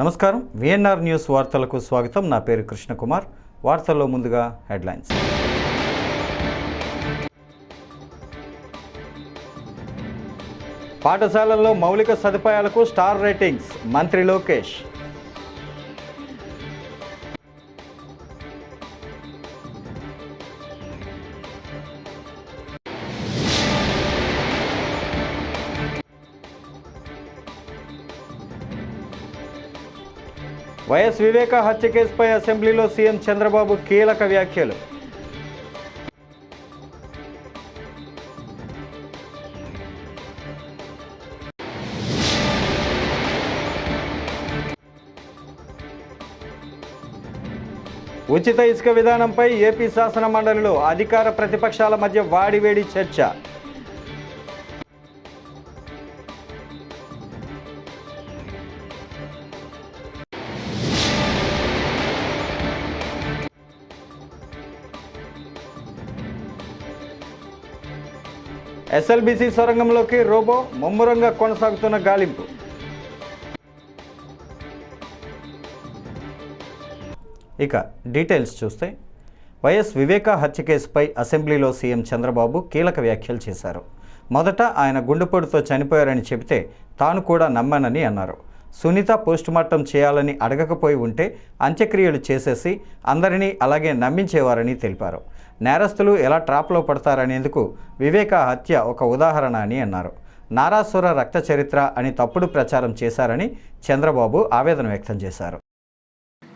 నమస్కారం. VNR news వార్తలకు స్వాగతం. నా పేరు కృష్ణకుమార్. వార్తల్లో ముందుగా హెడ్లైన్స్. పాఠశాలల్లో మౌలిక సదుపాయాలకు స్టార్ రేటింగ్స్. మంత్రి లోకేష్. వైఎస్ వివేక హత్య కేసుపై అసెంబ్లీలో సీఎం చంద్రబాబు కీలక వ్యాఖ్యలు. ఉచిత ఇసుక విధానంపై ఏపీ శాసన మండలిలో అధికార ప్రతిపక్షాల మధ్య వాడివేడి చర్చ. ఎస్ఎల్బీసీ సొరంగంలోకి రోబో ముమ్మరంగా కొనసాగుతున్న గాలింపు. ఇక డీటెయిల్స్ చూస్తే వైఎస్ వివేక హత్య కేసుపై అసెంబ్లీలో సీఎం చంద్రబాబు కీలక వ్యాఖ్యలు చేశారు. మొదట ఆయన గుండెపోటుతో చనిపోయారని చెబితే తాను కూడా నమ్మానని అన్నారు. సునీత పోస్టుమార్టం చేయాలని అడగకపోయి ఉంటే అంత్యక్రియలు చేసేసి అందరినీ అలాగే నమ్మించేవారని తెలిపారు. నేరస్తులు ఎలా ట్రాప్లో పడతారనేందుకు వివేక హత్య ఒక ఉదాహరణ అని అన్నారు. నారాసుర రక్త చరిత్ర అని తప్పుడు ప్రచారం చేశారని చంద్రబాబు ఆవేదన వ్యక్తం చేశారు.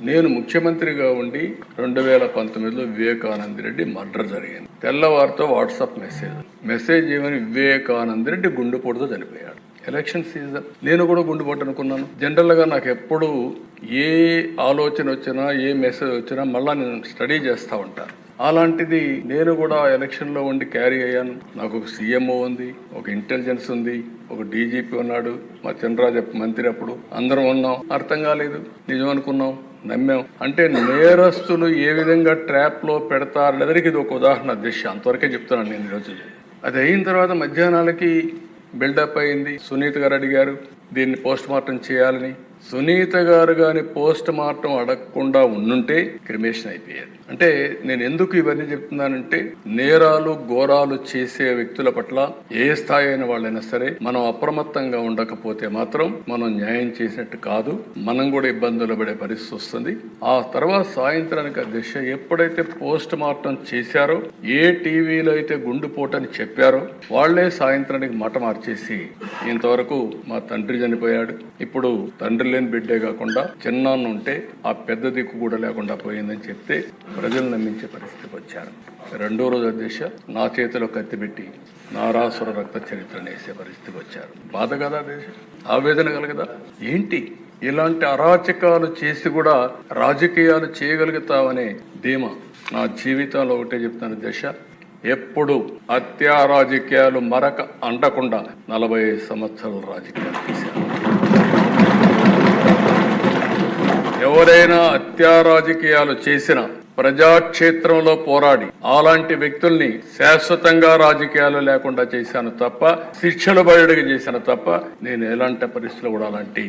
నేను ముఖ్యమంత్రిగా ఉండి రెండు వేల పంతొమ్మిదిలో వివేకానంద రెడ్డి మర్డర్ జరిగింది. తెల్లవారితో వాట్సాప్ మెసేజ్. మెసేజ్ ఏమని? వివేకానంద రెడ్డి గుండెపోటుతో చనిపోయాడు. Election season. నేను కూడా గుండెపోటు అనుకున్నాను. జనరల్గా నాకు ఎప్పుడు ఏ ఆలోచన వచ్చినా ఏ మెసేజ్ వచ్చినా మళ్ళా నేను స్టడీ చేస్తూ ఉంటాను అలాంటిది నేను కూడా ఎలక్షన్లో ఉండి క్యారీ అయ్యాను. నాకు ఒక సీఎంఓ ఉంది ఒక ఇంటెలిజెన్స్ ఉంది ఒక డీజీపీ ఉన్నాడు మా చంద్రరాజ మంత్రి అప్పుడు. అందరం ఉన్నాం. అర్థం కాలేదు. నిజం అనుకున్నాం. నమ్మాం. అంటే నేరస్తులు ఏ విధంగా ట్రాప్లో పెడతారు లేదరికి ఇది ఒక ఉదాహరణ దిశ అంతవరకే చెప్తున్నాను నేను ఈరోజు. అది అయిన తర్వాత మధ్యాహ్నాలకి బిల్డప్ అయింది. సునీత గారు అడిగారు దీన్ని పోస్ట్ మార్టం చేయాలని? సునీత గారు గాని పోస్ట్ మార్టం అడగకుండా ఉండుంటే క్రిమేషన్ అయిపోయేది. అంటే నేను ఎందుకు ఇవన్నీ చెప్తున్నానంటే నేరాలు ఘోరాలు చేసే వ్యక్తుల పట్ల ఏ స్థాయి అయిన వాళ్ళైనా సరే మనం అప్రమత్తంగా ఉండకపోతే మాత్రం మనం న్యాయం చేసినట్టు కాదు. మనం కూడా ఇబ్బందులు పడే పరిస్థితి వస్తుంది. ఆ తర్వాత సాయంత్రానికి ఆ దిశ ఎప్పుడైతే పోస్ట్ మార్టం చేశారో ఏ టీవీలో అయితే గుండుపోటని చెప్పారో వాళ్ళే సాయంత్రానికి మట మార్చేసి ఇంతవరకు మా తండ్రి చనిపోయాడు. ఇప్పుడు తండ్రి లేని బిడ్డే కాకుండా చిన్నాన్న ఉంటే ఆ పెద్ద దిక్కు కూడా లేకుండా పోయిందని చెప్తే ప్రజలు నమ్మించే పరిస్థితికి వచ్చారు. రెండో రోజు దిశ నా చేతిలో కత్తిపెట్టి నారాసుర రక్త చరిత్రను వేసే పరిస్థితికి వచ్చారు. బాధ కదా దేశ ఆవేదన కలగదా? ఏంటి? ఇలాంటి అరాచకాలు చేసి కూడా రాజకీయాలు చేయగలుగుతావనే ధీమా నా జీవితంలో ఒకటే చెప్తాను దశ ఎప్పుడు హత్యా రాజకీయాలు మరక అంటకుండా నలభై సంవత్సరాల రాజకీయాలు చేశారు. ఎవరైనా హత్యా రాజకీయాలు చేసినా ప్రజాక్షేత్రంలో పోరాడి అలాంటి వ్యక్తుల్ని శాశ్వతంగా రాజకీయాలు లేకుండా చేశాను తప్ప శిక్షలు బయటగా చేశాను తప్ప నేను ఎలాంటి పరిస్థితులు కూడా అలాంటి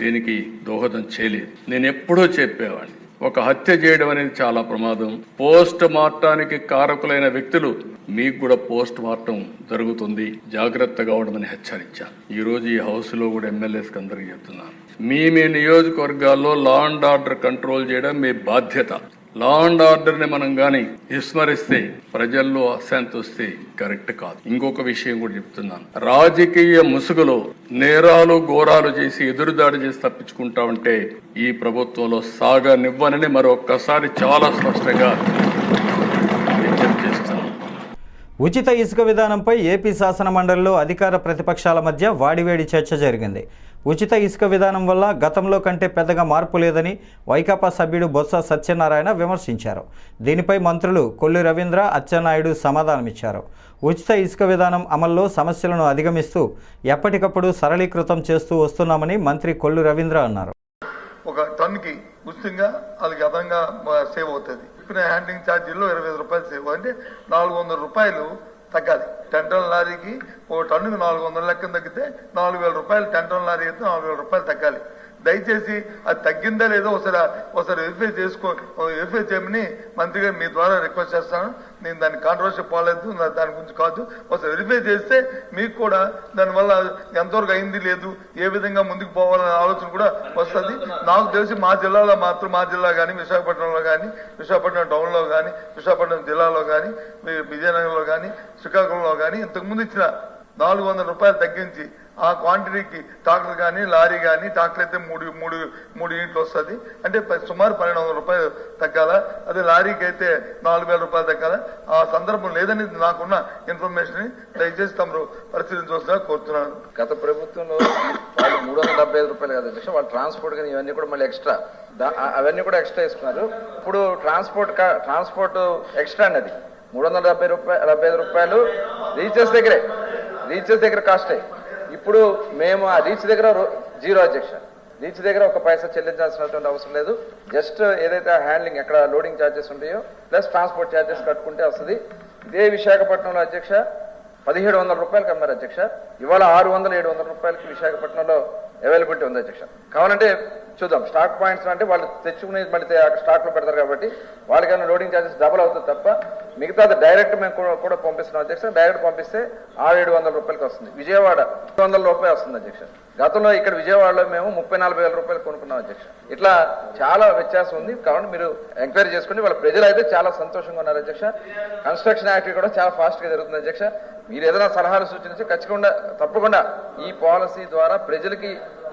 దీనికి దోహదం చేయలేదు. నేను ఎప్పుడూ చెప్పేవాడిని. ఒక హత్య చేయడం అనేది చాలా ప్రమాదం. పోస్ట్ మార్టానికి కారకులైన వ్యక్తులు మీకు కూడా పోస్ట్ మార్టం జరుగుతుంది. జాగ్రత్తగా ఉండమని హెచ్చరించాను. ఈరోజు ఈ హౌస్లో కూడా ఎమ్మెల్యేస్కి అందరికీ చెప్తున్నాను. మీ మీ నియోజకవర్గాల్లో లా అండ్ ఆర్డర్ కంట్రోల్ చేయడం మీ బాధ్యత. లా అండ్ ఆర్డర్ని మనం గాని విస్మరిస్తే ప్రజల్లో అశాంతి వస్తే కరెక్ట్ కాదు. ఇంకొక విషయం కూడా చెప్తున్నాను. రాజకీయ ముసుగులో నేరాలు ఘోరాలు చేసి ఎదురుదాడి చేసి తప్పించుకుంటా ఉంటే ఈ ప్రభుత్వంలో సాగనివ్వనని మరొక్కసారి చాలా స్పష్టంగా ఉచిత ఇసుక విధానంపై ఏపీ శాసన మండలిలో అధికార ప్రతిపక్షాల మధ్య వాడివేడి చర్చ జరిగింది. ఉచిత ఇసుక విధానం వల్ల గతంలో కంటే పెద్దగా మార్పు లేదని వైకాపా సభ్యుడు బొత్స సత్యనారాయణ విమర్శించారు. దీనిపై మంత్రులు కొల్లు రవీంద్ర అచ్చెన్నాయుడు సమాధానమిచ్చారు. ఉచిత ఇసుక విధానం అమల్లో సమస్యలను అధిగమిస్తూ ఎప్పటికప్పుడు సరళీకృతం చేస్తూ వస్తున్నామని మంత్రి కొల్లు రవీంద్ర అన్నారు. ఒక టన్కి ఉచితంగా అది అదనంగా సేవ్ అవుతుంది. ఇప్పుడు హ్యాండ్లింగ్ ఛార్జీల్లో ఇరవై ఐదు రూపాయలు సేవ్ అంటే నాలుగు వందల రూపాయలు తగ్గాలి. టెన్ టన్ లారీకి ఒక టన్నుకు నాలుగు వందల లెక్కన తగ్గితే నాలుగు వేల రూపాయలు టెన్ టన్ లారీ అయితే నాలుగు వేల రూపాయలు తగ్గాలి. దయచేసి అది తగ్గిందా లేదో ఒకసారి ఒకసారి వెరిఫై చేసుకో వెరిఫై చేయమని మంత్రిగా మీ ద్వారా రిక్వెస్ట్ చేస్తాను. నేను దాని కాంట్రవర్సీ పోలేదు దాని గురించి కాదు. ఒకసారి వెరిఫై చేస్తే మీకు కూడా దానివల్ల ఎంతవరకు అయింది లేదు ఏ విధంగా ముందుకు పోవాలనే ఆలోచన కూడా వస్తుంది. నాకు తెలిసి మా జిల్లాలో మాత్రం మా జిల్లా కానీ విశాఖపట్నంలో కానీ విశాఖపట్నం టౌన్లో కానీ విశాఖపట్నం జిల్లాలో కానీ విజయనగరంలో కానీ శ్రీకాకుళంలో కానీ ఇంతకుముందు ఇచ్చిన నాలుగు వందల రూపాయలు తగ్గించి ఆ క్వాంటిటీకి ట్రాక్టర్ కానీ లారీ కానీ ట్రాక్టర్ అయితే మూడు మూడు మూడు యూనిట్లు వస్తుంది. అంటే సుమారు పన్నెండు వందల రూపాయలు తగ్గాల? అదే లారీకి అయితే నాలుగు వేల రూపాయలు తగ్గాల? ఆ సందర్భం లేదని నాకున్న ఇన్ఫర్మేషన్ దయచేసి తమరు పరిశీలించవలసిన కోరుతున్నాను. గత ప్రభుత్వంలో వాళ్ళు మూడు వందల డెబ్బై ఐదు రూపాయలు కదా వాళ్ళు ట్రాన్స్పోర్ట్ కానీ ఇవన్నీ కూడా మళ్ళీ ఎక్స్ట్రా. అవన్నీ కూడా ఎక్స్ట్రా ఇస్తున్నారు ఇప్పుడు ట్రాన్స్పోర్ట్ కా- ట్రాన్స్పోర్ట్ ఎక్స్ట్రా అన్నది. మూడు వందల డెబ్బై రూపాయలు డెబ్బై ఐదు రూపాయలు రీచెస్ దగ్గరే. రీచెస్ దగ్గర కాస్టే ఇప్పుడు మేము ఆ రీచ్ దగ్గర రో- జీరో అధ్యక్ష రీచ్ దగ్గర ఒక పైసా చెల్లించాల్సినటువంటి అవసరం లేదు. జస్ట్ ఏదైతే హ్యాండ్లింగ్ ఎక్కడ లోడింగ్ ఛార్జెస్ ఉంటాయో ప్లస్ ట్రాన్స్పోర్ట్ ఛార్జెస్ కట్టుకుంటే వస్తుంది. ఇదే విశాఖపట్నంలో అధ్యక్ష పదిహేడు వందల రూపాయలకి అమ్మారు అధ్యక్ష ఇవాళ ఆరు వందల ఏడు వందల రూపాయలకి విశాఖపట్నంలో అవైలబిలిటీ ఉంది అధ్యక్ష. కావాలంటే చూద్దాం. స్టాక్ పాయింట్స్ అంటే వాళ్ళు తెచ్చుకుని మళ్ళీ స్టాక్లో పెడతారు కాబట్టి వాళ్ళకైనా లోడింగ్ ఛార్జెస్ డబుల్ అవుతుంది తప్ప మిగతాది డైరెక్ట్ మేము కూడా- కూడా పంపిస్తున్నాం అధ్యక్ష. డైరెక్ట్ పంపిస్తే ఆరు ఏడు వందల రూపాయలకి వస్తుంది. విజయవాడ రెండు వందల రూపాయలు వస్తుంది అధ్యక్ష. గతంలో ఇక్కడ విజయవాడలో మేము ముప్పై నలభై వేల రూపాయలు కొనుక్కున్నాం అధ్యక్ష. ఇట్లా చాలా వ్యత్యాసం ఉంది. కాబట్టి మీరు ఎంక్వైరీ చేసుకుని వాళ్ళ ప్రజలు అయితే చాలా సంతోషంగా ఉన్నారు అధ్యక్ష. కన్స్ట్రక్షన్ యాక్ట్ కూడా చాలా ఫాస్ట్గా జరుగుతుంది అధ్యక్ష. మీరు ఏదైనా సలహాలు సూచించి ఖచ్చితంగా తప్పకుండా ఈ పాలసీ ద్వారా ప్రజలకి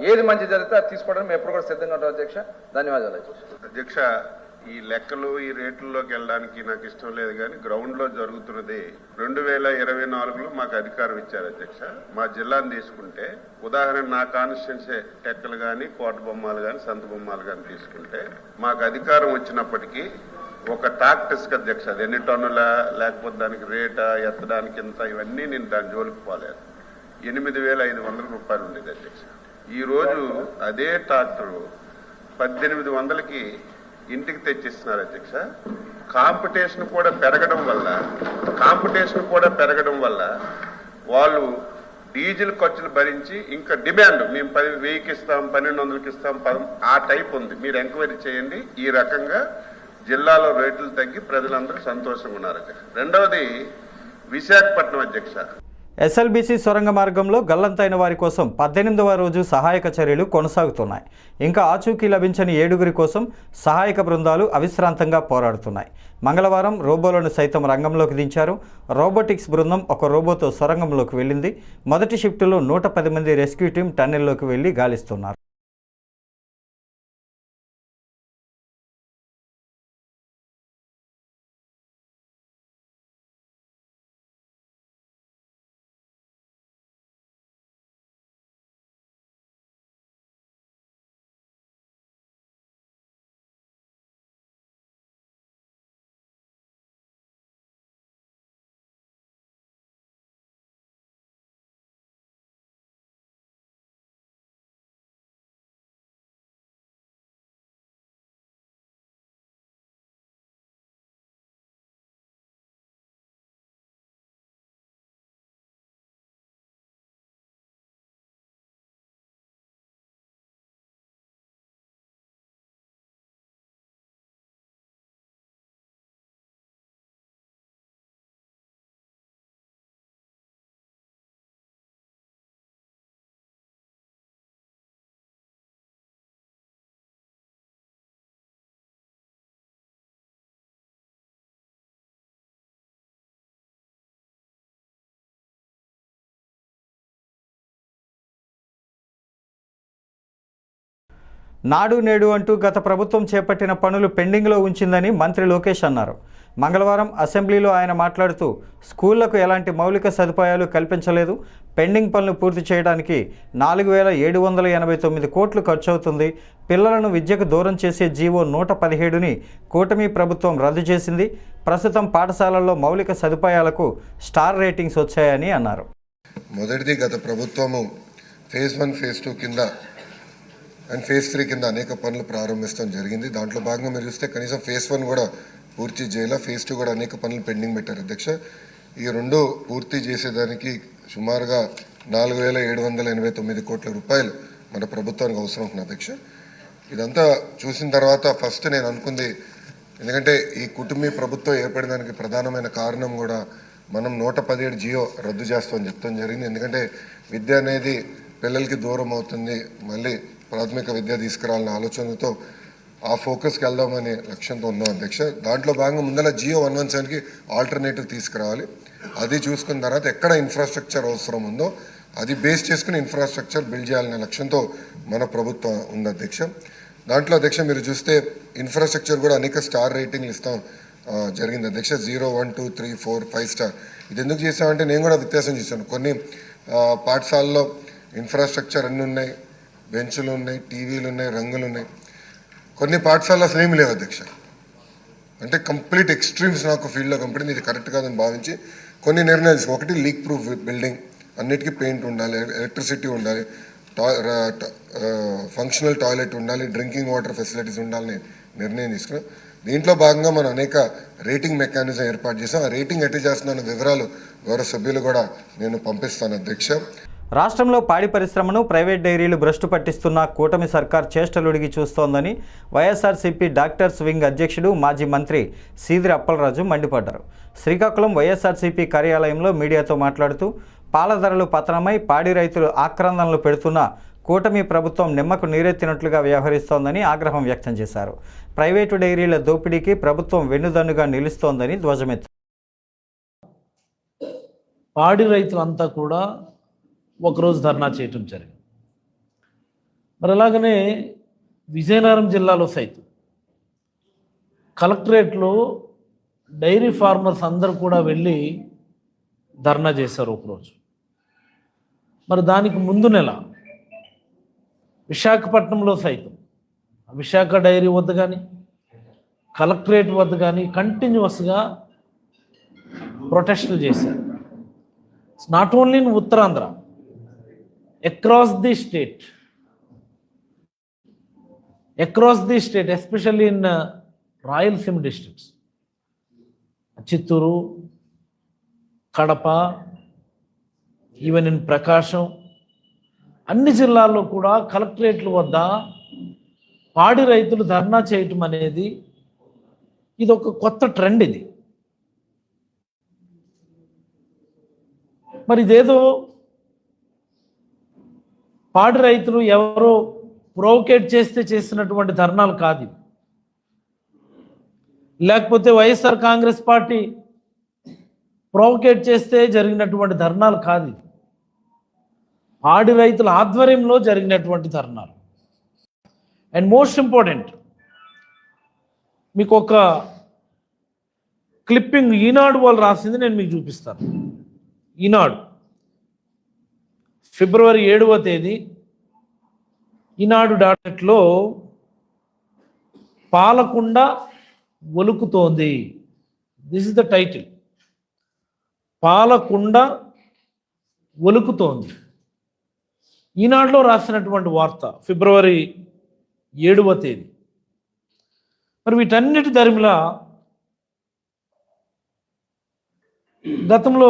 ఏది మంచి జరిగితే అది తీసుకోవడానికి మేము ఎప్పుడు కూడా సిద్ధంగా ఉంటాం అధ్యక్ష. ధన్యవాదాలు అధ్యక్ష. అధ్యక్ష ఈ లెక్కలు ఈ రేట్లలోకి వెళ్ళడానికి నాకు ఇష్టం లేదు కానీ గ్రౌండ్లో జరుగుతున్నది రెండు వేల ఇరవై నాలుగులో మాకు అధికారం ఇచ్చారు అధ్యక్ష. మా జిల్లాను తీసుకుంటే ఉదాహరణ నా కాన్స్టిట్యున్సీ టెక్కలు కానీ కోట బొమ్మలు కానీ సంత బొమ్మలు కానీ తీసుకుంటే మాకు అధికారం వచ్చినప్పటికీ ఒక టాక్ అధ్యక్ష అది ఎన్ని టన్నుల లేకపోతే దానికి రేటా ఎత్తడానికి ఇంత ఇవన్నీ నేను దాని జోలికి పోలేదు. ఎనిమిది వేల ఐదు వందల రూపాయలు ఉండేది అధ్యక్ష. ఈ రోజు అదే ట్రాక్టరు పద్దెనిమిది వందలకి ఇంటికి తెచ్చిస్తున్నారు అధ్యక్ష. కాంపిటీషన్ కూడా పెరగడం వల్ల కాంపిటీషన్ కూడా పెరగడం వల్ల వాళ్ళు డీజిల్ ఖర్చులు భరించి ఇంకా డిమాండ్ మేము పది వెయ్యికి ఇస్తాం పన్నెండు వందలకి ఇస్తాం పదం- ఆ టైప్ ఉంది. మీరు ఎంక్వైరీ చేయండి. ఈ రకంగా జిల్లాలో రేట్లు తగ్గి ప్రజలందరూ సంతోషంగా ఉన్నారు రెండవది విశాఖపట్నం అధ్యక్ష. ఎస్ఎల్బీసీ సొరంగ మార్గంలో గల్లంతైన వారి కోసం పద్దెనిమిదవ రోజు సహాయక చర్యలు కొనసాగుతున్నాయి. ఇంకా ఆచూకీ లభించని ఏడుగురి కోసం సహాయక బృందాలు అవిశ్రాంతంగా పోరాడుతున్నాయి. మంగళవారం రోబోలను సైతం రంగంలోకి దించారు. రోబోటిక్స్ బృందం ఒక రోబోతో సొరంగంలోకి వెళ్ళింది. మొదటి షిఫ్టులో నూట పది మంది రెస్క్యూ టీం టన్నెల్లోకి వెళ్ళి గాలిస్తున్నారు. నాడు నేడు అంటూ గత ప్రభుత్వం చేపట్టిన పనులు పెండింగ్లో ఉంచిందని మంత్రి లోకేష్ అన్నారు. మంగళవారం అసెంబ్లీలో ఆయన మాట్లాడుతూ స్కూళ్ళకు ఎలాంటి మౌలిక సదుపాయాలు కల్పించలేదు. పెండింగ్ పనులు పూర్తి చేయడానికి నాలుగు వేల ఏడు వందల ఎనభై తొమ్మిది కోట్లు ఖర్చవుతుంది. పిల్లలను విద్యకు దూరం చేసే జీవో నూట పదిహేడుని కూటమి ప్రభుత్వం రద్దు చేసింది. ప్రస్తుతం పాఠశాలల్లో మౌలిక సదుపాయాలకు స్టార్ రేటింగ్స్ వచ్చాయని అన్నారు. మొదటిది గత ప్రభుత్వము. ఫేజ్ వన్ ఫేజ్ టూ కింద అండ్ ఫేజ్ త్రీ కింద అనేక పనులు ప్రారంభించడం జరిగింది. దాంట్లో భాగంగా మీరు చూస్తే కనీసం ఫేజ్ వన్ కూడా పూర్తి చేయాల. ఫేజ్ టూ కూడా అనేక పనులు పెండింగ్ పెట్టారు అధ్యక్ష. ఈ రెండు పూర్తి చేసేదానికి సుమారుగా నాలుగు వేల ఏడు వందల ఎనభై తొమ్మిది కోట్ల రూపాయలు మన ప్రభుత్వానికి అవసరం ఉంటుంది అధ్యక్ష. ఇదంతా చూసిన తర్వాత ఫస్ట్ నేను అనుకుంది ఎందుకంటే ఈ కుటుంబీ ప్రభుత్వం ఏర్పడడానికి ప్రధానమైన కారణం కూడా మనం నూట పదిహేడు జియో రద్దు చేస్తామని చెప్తాం జరిగింది. ఎందుకంటే విద్య అనేది పిల్లలకి దూరం అవుతుంది. మళ్ళీ ప్రాథమిక విద్య తీసుకురావాలన్న ఆలోచనతో ఆ ఫోకస్కి వెళ్దామనే లక్ష్యంతో ఉన్నాం అధ్యక్ష. దాంట్లో భాగంగా ముందర జియో వన్ వన్ సెవెన్కి ఆల్టర్నేటివ్ తీసుకురావాలి. అది చూసుకున్న తర్వాత ఎక్కడ ఇన్ఫ్రాస్ట్రక్చర్ అవసరం ఉందో అది బేస్ చేసుకుని ఇన్ఫ్రాస్ట్రక్చర్ బిల్డ్ చేయాలనే లక్ష్యంతో మన ప్రభుత్వం ఉంది అధ్యక్ష. దాంట్లో అధ్యక్ష మీరు చూస్తే ఇన్ఫ్రాస్ట్రక్చర్ కూడా అనేక స్టార్ రేటింగ్లు ఇస్తాం జరిగింది అధ్యక్ష. Zero one two three four five star ఇది ఎందుకు చేసామంటే నేను కూడా వ్యత్యాసం చేశాను. కొన్ని పాఠశాలలో ఇన్ఫ్రాస్ట్రక్చర్ అన్నీ ఉన్నాయి బెంచులు ఉన్నాయి టీవీలు ఉన్నాయి రంగులు ఉన్నాయి కొన్ని పాఠశాల అసలు ఏమి లేవు అధ్యక్ష. అంటే కంప్లీట్ ఎక్స్ట్రీమ్స్ నాకు ఫీల్డ్లో కంపెనీ ఇది కరెక్ట్ కాదని భావించి కొన్ని నిర్ణయాలు ఒకటి లీక్ ప్రూఫ్ బిల్డింగ్. అన్నిటికీ పెయింట్ ఉండాలి ఎలక్ట్రిసిటీ ఉండాలి ఫంక్షనల్ టాయిలెట్ ఉండాలి డ్రింకింగ్ వాటర్ ఫెసిలిటీస్ ఉండాలని నిర్ణయం తీసుకున్నాం. దీంట్లో భాగంగా మనం అనేక రేటింగ్ మెకానిజం ఏర్పాటు చేసాం. ఆ రేటింగ్ ఎట్టి చేస్తున్న వివరాలు గౌరవ సభ్యులు కూడా నేను పంపిస్తాను అధ్యక్ష. రాష్ట్రంలో పాడి పరిశ్రమను ప్రైవేట్ డైరీలు భ్రష్టు పట్టిస్తున్న కూటమి సర్కార్ చేష్టలుడిగి చూస్తోందని వైఎస్ఆర్సీపీ డాక్టర్స్ వింగ్ అధ్యక్షుడు మాజీ మంత్రి సీదిరి అప్పలరాజు మండిపడ్డారు. శ్రీకాకుళం వైఎస్ఆర్సీపీ కార్యాలయంలో మీడియాతో మాట్లాడుతూ పాల ధరలు పతనమై పాడి రైతులు ఆక్రందనలు పెడుతున్న కూటమి ప్రభుత్వం నిమ్మకు నీరెత్తినట్లుగా వ్యవహరిస్తోందని ఆగ్రహం వ్యక్తం చేశారు. ప్రైవేటు డైరీల దోపిడీకి ప్రభుత్వం వెన్నుదన్నుగా నిలుస్తోందని ధ్వజమెత్తారు పాడి రైతులంతా కూడా ఒకరోజు ధర్నా చేయటం జరిగింది. మరి అలాగనే విజయనగరం జిల్లాలో సైతం కలెక్టరేట్లో డైరీ ఫార్మర్స్ అందరూ కూడా వెళ్ళి ధర్నా చేశారు ఒకరోజు. మరి దానికి ముందు నెల విశాఖపట్నంలో సైతం విశాఖ డైరీ వద్ద కానీ కలెక్టరేట్ వద్ద కానీ కంటిన్యూస్గా ప్రొటెస్టులు చేశారు. Not only in Uttarandhra across the state across the state especially in uh, Rayalaseema districts Chittoor Kadapa even in Prakasam అన్ని జిల్లాల్లో కూడా కలెక్టరేట్ల వద్ద పాడి రైతులు ధర్నా చేయటం అనేది ఇది ఒక కొత్త ట్రెండ్ ఇది. మరి ఇదేదో పాడి రైతులు ఎవరో ప్రోవోకేట్ చేస్తే చేసినటువంటి ధర్నాలు కాదు లేకపోతే వైఎస్ఆర్ కాంగ్రెస్ పార్టీ ప్రోవోకేట్ చేస్తే జరిగినటువంటి ధర్నాలు కాదు పాడి రైతుల ఆధ్వర్యంలో జరిగినటువంటి ధర్నాలు. అండ్ మోస్ట్ ఇంపార్టెంట్ మీకు ఒక క్లిప్పింగ్ ఈనాడు వాళ్ళు రాసింది నేను మీకు చూపిస్తాను. ఈనాడు ఫిబ్రవరి ఏడవ తేదీ ఈనాడు డాటెట్లో పాలకుండ ఒలుకుతోంది. దిస్ ఇస్ ద టైటిల్ పాలకుండ ఒలుకుతోంది. ఈనాడులో రాసినటువంటి వార్త ఫిబ్రవరి ఏడవ తేదీ. మరి వీటన్నిటి ధరిమిలా గతంలో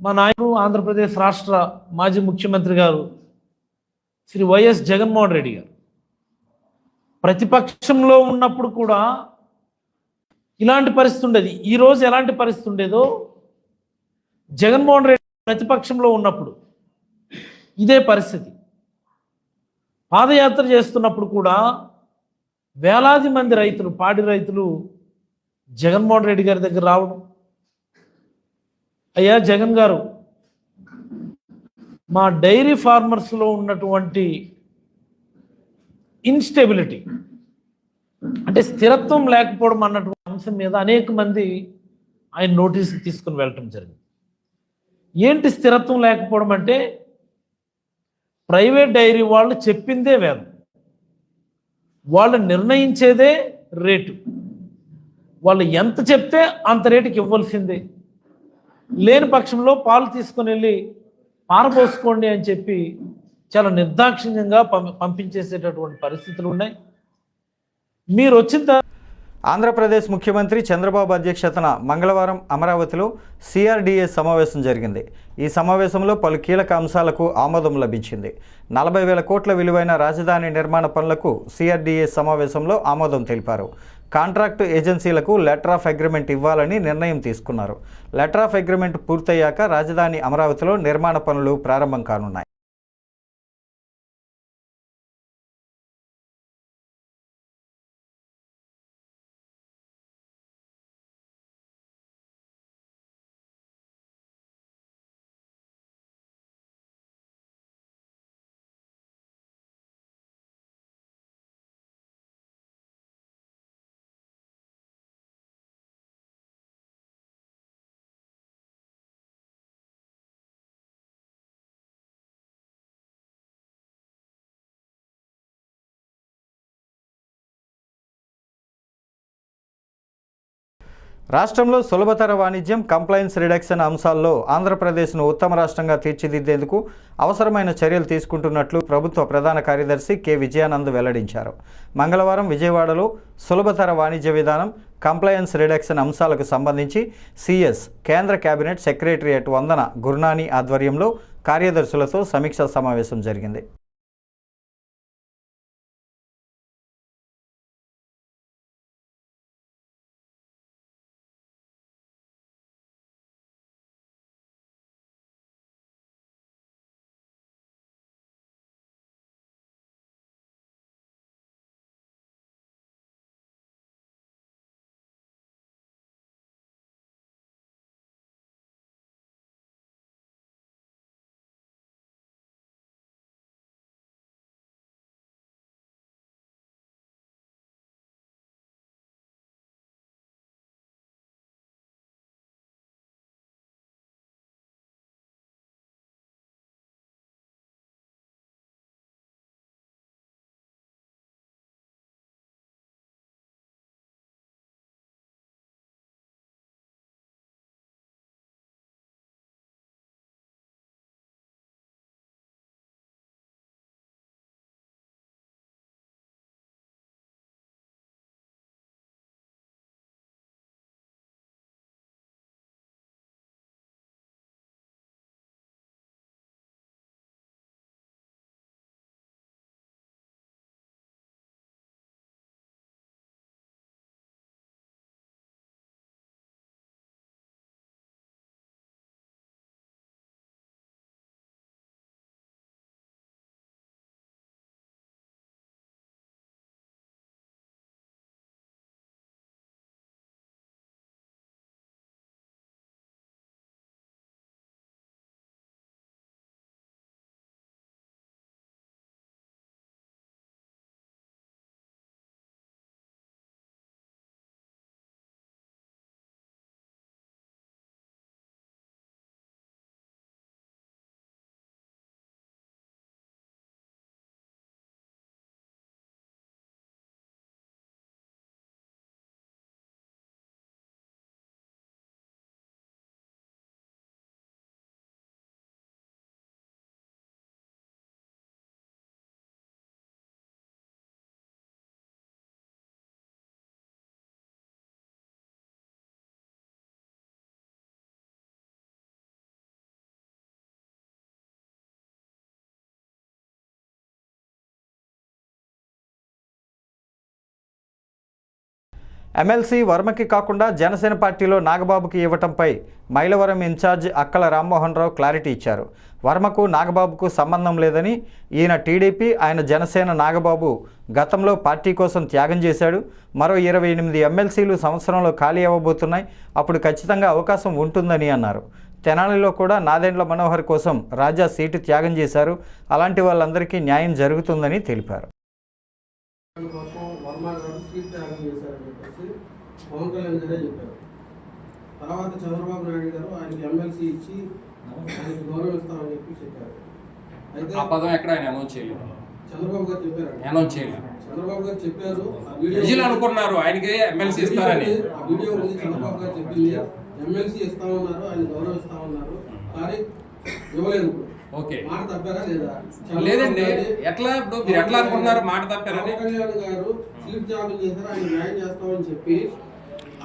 మా నాయకుడు ఆంధ్రప్రదేశ్ రాష్ట్ర మాజీ ముఖ్యమంత్రి గారు శ్రీ వైఎస్ జగన్మోహన్ రెడ్డి గారు. ప్రతిపక్షంలో ఉన్నప్పుడు కూడా ఇలాంటి పరిస్థితి ఉండేది. ఈరోజు ఎలాంటి పరిస్థితి ఉండేదో జగన్మోహన్ రెడ్డి ప్రతిపక్షంలో ఉన్నప్పుడు ఇదే పరిస్థితి. పాదయాత్ర చేస్తున్నప్పుడు కూడా వేలాది మంది రైతులు పాడి రైతులు జగన్మోహన్ రెడ్డి గారి దగ్గర రావడం అయ్యా జగన్ గారు మా డైరీ ఫార్మర్స్లో ఉన్నటువంటి ఇన్స్టెబిలిటీ అంటే స్థిరత్వం లేకపోవడం అన్నటువంటి అంశం మీద అనేక మంది ఆయన నోటీస్ తీసుకుని వెళ్ళటం జరిగింది. ఏంటి స్థిరత్వం లేకపోవడం అంటే ప్రైవేట్ డైరీ వాళ్ళు చెప్పిందే వేదం. వాళ్ళు నిర్ణయించేదే రేటు. వాళ్ళు ఎంత చెప్తే అంత రేటుకి ఇవ్వాల్సిందే. లేని పక్షంలో పాలు తీసుకొని వెళ్ళి పారపోసుకోండి అని చెప్పి చాలా నిర్దాక్షిణ్యంగా పంపించేసేటటువంటి పరిస్థితులు ఉన్నాయి. మీరు వచ్చిన తర్వాత ఆంధ్రప్రదేశ్ ముఖ్యమంత్రి చంద్రబాబు అధ్యక్షతన మంగళవారం అమరావతిలో సిఆర్డీఏ సమావేశం జరిగింది. ఈ సమావేశంలో పలు కీలక అంశాలకు ఆమోదం లభించింది. నలభై వేల కోట్ల విలువైన రాజధాని నిర్మాణ పనులకు సిఆర్డీఏ సమావేశంలో ఆమోదం తెలిపారు. కాంట్రాక్టు ఏజెన్సీలకు లెటర్ ఆఫ్ అగ్రిమెంట్ ఇవ్వాలని నిర్ణయం తీసుకున్నారు. లెటర్ ఆఫ్ అగ్రిమెంట్ పూర్తయ్యాక రాజధాని అమరావతిలో నిర్మాణ పనులు ప్రారంభం కానున్నాయి. రాష్ట్రంలో సులభతర వాణిజ్యం కంప్లైన్స్ రిడక్షన్ అంశాల్లో ఆంధ్రప్రదేశ్ను ఉత్తమ రాష్ట్రంగా తీర్చిదిద్దేందుకు అవసరమైన చర్యలు తీసుకుంటున్నట్లు ప్రభుత్వ ప్రధాన కార్యదర్శి కె. విజయానంద్ వెల్లడించారు. మంగళవారం విజయవాడలో సులభతర వాణిజ్య విధానం కంప్లయన్స్ రిడక్షన్ అంశాలకు సంబంధించి సిఎస్ కేంద్ర కేబినెట్ సెక్రటరియట్ వందన గుర్నాని ఆధ్వర్యంలో కార్యదర్శులతో సమీక్షా సమావేశం జరిగింది. ఎమ్మెల్సీ వర్మకి కాకుండా జనసేన పార్టీలో నాగబాబుకి ఇవ్వటంపై మైలవరం ఇన్ఛార్జ్ అక్కల రామ్మోహన్ రావు క్లారిటీ ఇచ్చారు. వర్మకు నాగబాబుకు సంబంధం లేదని ఈయన టీడీపీ ఆయన జనసేన నాగబాబు గతంలో పార్టీ కోసం త్యాగం చేశాడు. మరో ఇరవై ఎనిమిది ఎమ్మెల్సీలు సంవత్సరంలో ఖాళీ అవ్వబోతున్నాయి. అప్పుడు ఖచ్చితంగా అవకాశం ఉంటుందని అన్నారు. తెనాలిలో కూడా నాదెండ్ల మనోహర్ కోసం రాజా సీటు త్యాగం చేశారు. అలాంటి వాళ్ళందరికీ న్యాయం జరుగుతుందని తెలిపారు. గారు సీట్ త్యాగం చేశారని చెప్పేసి పవన్ కళ్యాణ్ గారే చెప్పారు. తర్వాత చంద్రబాబు నాయుడు గారు ఆయనకి ఎమ్మెల్సీ ఇచ్చి ఆయనకి గౌరవం ఇస్తామని చెప్పి చెప్పారు. అయితే ఆ పదం ఎక్కడ ఆయన అనౌన్స్ చేయలేదు. చంద్రబాబు గారు చెప్పారు అనౌన్స్ చేయలేదు. చంద్రబాబు గారు చెప్పారు ప్రజలు అనుకున్నారు ఆయనకి ఎమ్మెల్సీ ఇస్తారని. ఆ వీడియో ఉంది చంద్రబాబు గారు చెప్పింది. ఎమ్మెల్సీ ఇస్తామన్నారు ఆయన గౌరవం ఇస్తామన్నారు. కానీ ఇవ్వలేదు ఓకే. మాట తప్పారా లేదా? లేదండి. ఎట్లా? ఇప్పుడు మీరు ఎట్లా అనుకుంటున్నారు? మాట తప్పారని కళ్యాణ్ గారు స్లిప్ జాబింగ్ చేశారు? ఆయన న్యాయం చేస్తామని చెప్పి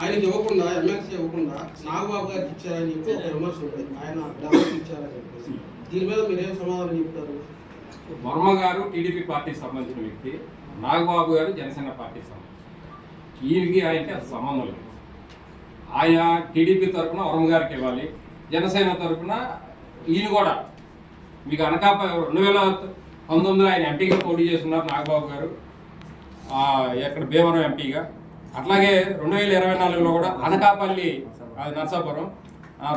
ఆయనకి ఇవ్వకుండా ఎమ్మెల్సీ ఇవ్వకుండా నాగబాబు గారికి ఇచ్చారని చెప్పి ఒక విమర్శ ఉంటుంది. ఆయన ఇచ్చారని చెప్పేసి. దీని మీద మీరు సమాధానం చెప్తారు? వర్మ గారు టీడీపీ పార్టీకి సంబంధించిన వ్యక్తి నాగబాబు గారు జనసేన పార్టీకి సంబంధించిన ఈయనకి ఆయనకి అసలు సంబంధం లేదు. ఆయన టీడీపీ తరఫున వర్మ గారికి ఇవ్వాలి. జనసేన తరఫున ఈయన కూడా మీకు అనకాప రెండు వేల పంతొమ్మిదిలో ఆయన ఎంపీగా పోటీ చేస్తున్నారు నాగబాబు గారు. ఎక్కడ భీమవరం ఎంపీగా. అట్లాగే రెండు వేల ఇరవై నాలుగులో కూడా అనకాపల్లి అది నర్సాపురం.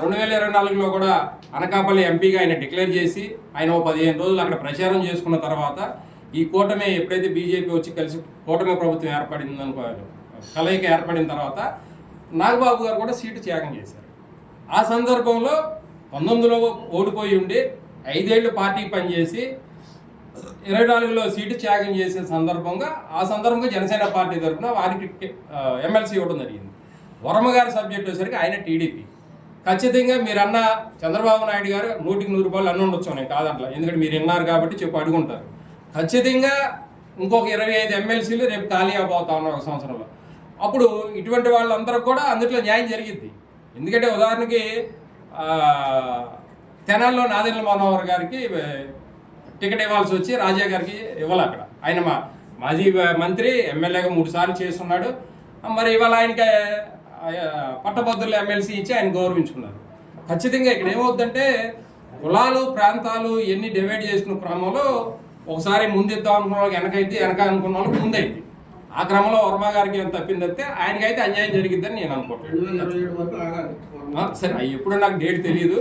రెండు వేల ఇరవై నాలుగులో కూడా అనకాపల్లి ఎంపీగా ఆయన డిక్లేర్ చేసి ఆయన ఓ పదిహేను రోజులు అక్కడ ప్రచారం చేసుకున్న తర్వాత ఈ కూటమి ఎప్పుడైతే బీజేపీ వచ్చి కలిసి కూటమి ప్రభుత్వం ఏర్పడింది అనుకో కలయిక ఏర్పడిన తర్వాత నాగబాబు గారు కూడా సీటు త్యాగం చేశారు. ఆ సందర్భంలో పంతొమ్మిదిలో ఓడిపోయి ఉండి ఐదేళ్ళు పార్టీ పనిచేసి ఇరవై నాలుగులో సీటు త్యాగం చేసే సందర్భంగా ఆ సందర్భంగా జనసేన పార్టీ తరఫున వారికి ఎమ్మెల్సీ ఇవ్వడం జరిగింది. వర్మ గారి సబ్జెక్ట్ వచ్చేసరికి ఆయన టీడీపీ. ఖచ్చితంగా మీరు అన్న చంద్రబాబు నాయుడు గారు నూటికి నూరు రూపాయలు అన్న ఉండొచ్చు నేను కాదంట్లా ఎందుకంటే మీరు విన్నారు కాబట్టి చెప్పి అడుగుంటారు. ఖచ్చితంగా ఇంకొక ఇరవై ఐదు ఎమ్మెల్సీలు రేపు ఖాళీ అవబోతా ఉన్నారు ఒక సంవత్సరంలో. అప్పుడు ఇటువంటి వాళ్ళందరూ కూడా అందుట్లో న్యాయం జరిగిద్ది. ఎందుకంటే ఉదాహరణకి తెనాల్లో నాదెండ్ల మనోహర్ గారికి టికెట్ ఇవ్వాల్సి వచ్చి రాజా గారికి ఇవ్వాలి అక్కడ. ఆయన మా మాజీ మంత్రి ఎమ్మెల్యేగా మూడు సార్లు చేస్తున్నాడు. మరి ఇవాళ ఆయనకి పట్టభద్రుల ఎమ్మెల్సీ ఇచ్చి ఆయన గౌరవించుకున్నారు. ఖచ్చితంగా ఇక్కడ ఏమవుద్దంటే కులాలు ప్రాంతాలు ఎన్ని డివైడ్ చేసుకున్న క్రమంలో ఒకసారి ముందిద్దాం అనుకున్న వాళ్ళకి వెనకైతే వెనక అనుకున్న వాళ్ళకి ముందైంది ఆ క్రమంలో వర్మ గారికి ఏం తప్పింది తప్పితే ఆయనకైతే అన్యాయం జరిగిద్దని నేను ఆ, సరే ఎప్పుడో నాకు డేట్ తెలియదు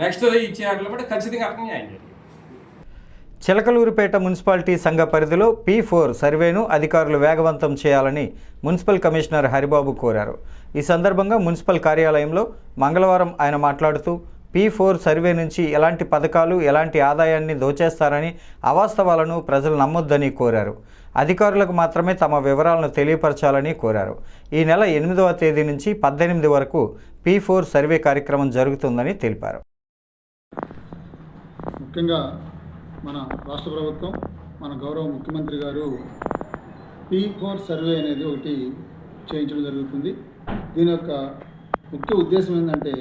నెక్స్ట్ ఇచ్చే వాటిలో ఖచ్చితంగా అర్థం న్యాయం జరిగింది చిలకలూరిపేట మున్సిపాలిటీ సంఘ పరిధిలో పీ ఫోర్ సర్వేను అధికారులు వేగవంతం చేయాలని మున్సిపల్ కమిషనర్ హరిబాబు కోరారు. ఈ సందర్భంగా మున్సిపల్ కార్యాలయంలో మంగళవారం ఆయన మాట్లాడుతూ పీ ఫోర్ సర్వే నుంచి ఎలాంటి పథకాలు ఎలాంటి ఆదాయాన్ని దోచేస్తారని అవాస్తవాలను ప్రజలు నమ్మొద్దని కోరారు. అధికారులకు మాత్రమే తమ వివరాలను తెలియపరచాలని కోరారు. ఈ నెల ఎనిమిదవ తేదీ నుంచి పద్దెనిమిది వరకు పీ ఫోర్ సర్వే కార్యక్రమం జరుగుతుందని తెలిపారు. ముఖ్యంగా మన రాష్ట్ర ప్రభుత్వం మన గౌరవ ముఖ్యమంత్రి గారు పీ ఫోర్ సర్వే అనేది ఒకటి చేయించడం జరుగుతుంది. దీని యొక్క ముఖ్య ఉద్దేశం ఏంటంటే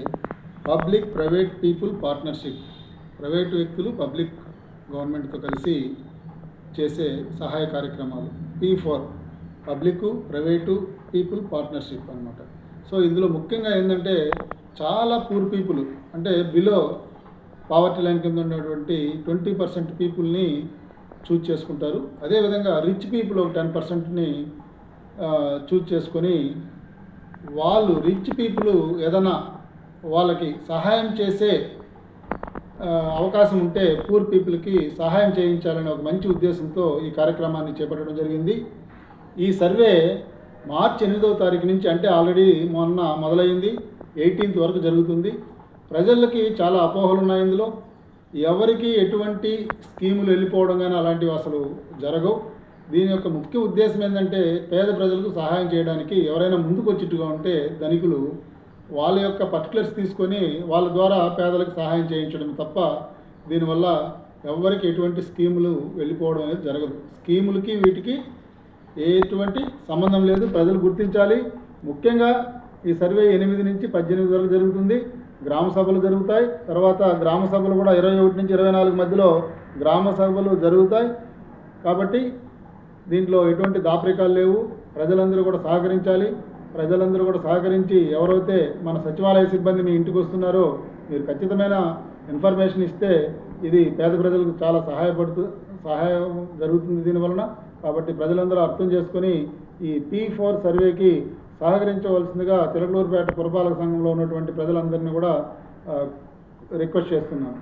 public private people partnership private వ్యక్తులు పబ్లిక్ గవర్నమెంట్తో కలిసి చేసే సహాయ కార్యక్రమాలు. P four public private people partnership అన్నమాట. సో ఇందులో ముఖ్యంగా ఏంటంటే చాలా పూర్ పీపుల్ అంటే బిలో పావర్టీ లైన్ కింద ఉన్నటువంటి ట్వంటీ పర్సెంట్ పీపుల్ని చూజ్ చేసుకుంటారు. అదేవిధంగా రిచ్ పీపుల్ ఒక టెన్ పర్సెంట్ని చూజ్ చేసుకొని వాళ్ళు రిచ్ పీపుల్ ఏదైనా వాళ్ళకి సహాయం చేసే అవకాశం ఉంటే పూర్ పీపుల్కి సహాయం చేయించాలనే ఒక మంచి ఉద్దేశంతో ఈ కార్యక్రమాన్ని చేపట్టడం జరిగింది. ఈ సర్వే మార్చి ఎనిమిదవ తారీఖు నుంచి అంటే ఆల్రెడీ మొన్న మొదలైంది. ఎయిటీన్త్ వరకు జరుగుతుంది. ప్రజలకి చాలా అపోహలు ఉన్నాయి ఇందులో. ఎవరికి ఎటువంటి స్కీములు వెళ్ళిపోవడం కానీ అలాంటివి అసలు జరగవు. దీని యొక్క ముఖ్య ఉద్దేశం ఏంటంటే పేద ప్రజలకు సహాయం చేయడానికి ఎవరైనా ముందుకు వచ్చేట్టుగా ఉంటే ధనికులు వాళ్ళ యొక్క పర్టికులర్స్ తీసుకొని వాళ్ళ ద్వారా పేదలకు సహాయం చేయించడం తప్ప దీనివల్ల ఎవరికి ఎటువంటి స్కీములు వెళ్ళిపోవడం అనేది జరగదు. స్కీములకి వీటికి ఎటువంటి సంబంధం లేదు. ప్రజలు గుర్తించాలి. ముఖ్యంగా ఈ సర్వే ఎనిమిది నుంచి పద్దెనిమిది వరకు జరుగుతుంది. గ్రామ సభలు జరుగుతాయి. తర్వాత గ్రామ సభలు కూడా ఇరవై ఒకటి నుంచి ఇరవై నాలుగు మధ్యలో గ్రామ సభలు జరుగుతాయి. కాబట్టి దీంట్లో ఎటువంటి దాపరికాలు లేవు. ప్రజలందరూ కూడా సహకరించాలి. ప్రజలందరూ కూడా సహకరించి ఎవరైతే మన సచివాలయ సిబ్బంది మీ ఇంటికి వస్తున్నారో మీరు ఖచ్చితమైన ఇన్ఫర్మేషన్ ఇస్తే ఇది పేద ప్రజలకు చాలా సహాయపడుతూ సహాయం జరుగుతుంది దీనివలన. కాబట్టి ప్రజలందరూ అర్థం చేసుకొని ఈ పీ ఫోర్ సర్వేకి సహకరించవలసిందిగా తిలకలూరుపేట పురపాలక సంఘంలో ఉన్నటువంటి ప్రజలందరినీ కూడా రిక్వెస్ట్ చేస్తున్నాను.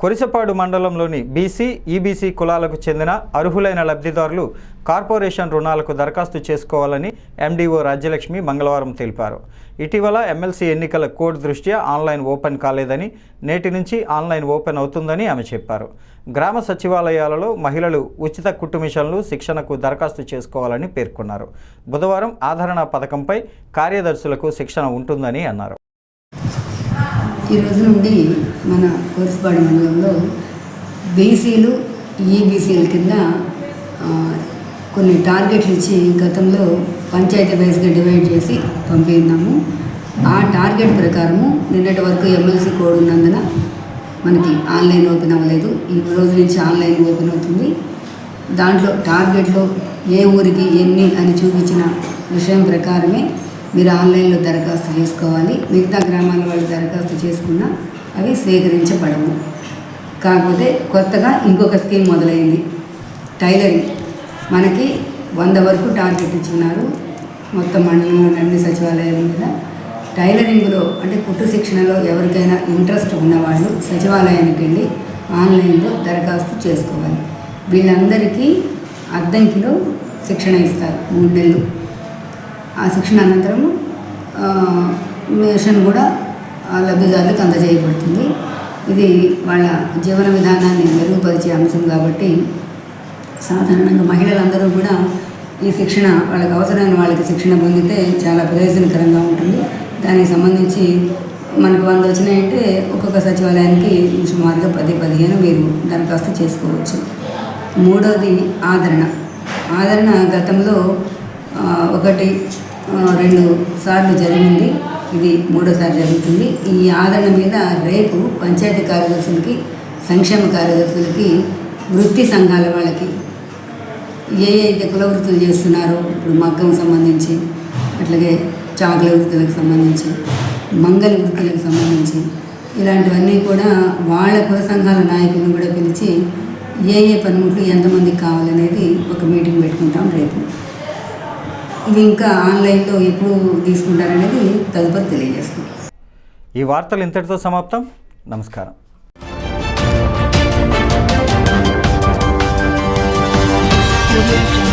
కొరిసపాడు మండలంలోని బీసీ ఈబీసీ కులాలకు చెందిన అర్హులైన లబ్ధిదారులు కార్పొరేషన్ రుణాలకు దరఖాస్తు చేసుకోవాలని ఎండీఓ రాజ్యలక్ష్మి మంగళవారం తెలిపారు. ఇటీవల ఎమ్మెల్సీ ఎన్నికల కోడ్ దృష్ట్యా ఆన్లైన్ ఓపెన్ కాలేదని నేటి నుంచి ఆన్లైన్ ఓపెన్ అవుతుందని ఆమె చెప్పారు. గ్రామ సచివాలయాలలో మహిళలు ఉచిత కుట్టు మిషన్లు శిక్షణకు దరఖాస్తు చేసుకోవాలని పేర్కొన్నారు. బుధవారం ఆదరణ పథకంపై కార్యదర్శులకు శిక్షణ ఉంటుందని అన్నారు. ఈ రోజు నుండి మన కోరిసపాడు మండలంలో బీసీలు ఈబీసీల కింద కొన్ని టార్గెట్లు ఇచ్చి గతంలో పంచాయతీ వైజ్గా డివైడ్ చేసి పంపిందాము ఆ టార్గెట్ ప్రకారము నిన్నటి వరకు ఎమ్మెల్సీ కోడ్ ఉన్నందున మనకి ఆన్లైన్ ఓపెన్ అవ్వలేదు. ఈ రోజు నుంచి ఆన్లైన్ ఓపెన్ అవుతుంది. దాంట్లో టార్గెట్లో ఏ ఊరికి ఎన్ని అని చూపించిన విషయం ప్రకారమే మీరు ఆన్లైన్లో దరఖాస్తు చేసుకోవాలి. మిగతా గ్రామాల వాళ్ళు దరఖాస్తు చేసుకున్నా అవి స్వీకరించబడవు కాకపోతే కొత్తగా ఇంకొక స్కీమ్ మొదలైంది. టైలరింగ్. మనకి వంద వరకు టార్గెట్ ఇచ్చున్నారు. మొత్తం మండలంలోని అన్ని సచివాలయాల మీద. టైలరింగ్లో అంటే కుట్టు శిక్షణలో ఎవరికైనా ఇంట్రెస్ట్ ఉన్నవాళ్ళు సచివాలయానికి వెళ్ళి ఆన్లైన్లో దరఖాస్తు చేసుకోవాలి. వీళ్ళందరికీ అద్దంకిలో శిక్షణ ఇస్తారు. మూడు నెలలు. ఆ శిక్షణ అనంతరము మిషన్ కూడా లబ్ధిదారులకు అందజేయబడుతుంది. ఇది వాళ్ళ జీవన విధానాన్ని మెరుగుపరిచే అంశం కాబట్టి సాధారణంగా మహిళలందరూ కూడా ఈ శిక్షణ వాళ్ళకి అవసరమైన వాళ్ళకి శిక్షణ పొందితే చాలా ప్రయోజనకరంగా ఉంటుంది. దానికి సంబంధించి మనకు వంద వచ్చినాయంటే ఒక్కొక్క సచివాలయానికి సుమారుగా పది పదిహేను మీరు దరఖాస్తు చేసుకోవచ్చు. మూడోది ఆదరణ. ఆదరణ గతంలో ఒకటి రెండు సార్లు జరిగింది. ఇది మూడోసారి జరుగుతుంది. ఈ ఆదరణ మీద రేపు పంచాయతీ కార్యదర్శులకి సంక్షేమ కార్యదర్శులకి వృత్తి సంఘాల వాళ్ళకి ఏ అయితే కుల వృత్తులు చేస్తున్నారో ఇప్పుడు మగ్గం సంబంధించి అట్లాగే చాకుల వృత్తులకు సంబంధించి మంగళ వృత్తులకు సంబంధించి ఇలాంటివన్నీ కూడా వాళ్ళ కుల సంఘాల నాయకులను కూడా పిలిచి ఏ ఏ పనిముట్లు ఎంతమందికి కావాలనేది ఒక మీటింగ్ పెట్టుకుంటాం రేపు. ఇవి ఇంకా ఆన్లైన్లో ఎప్పుడు తీసుకుంటారనేది తదుపరి తెలియజేస్తాం ఈ వార్తలు ఇంతటితో సమాప్తం. నమస్కారం. Audio Jungle.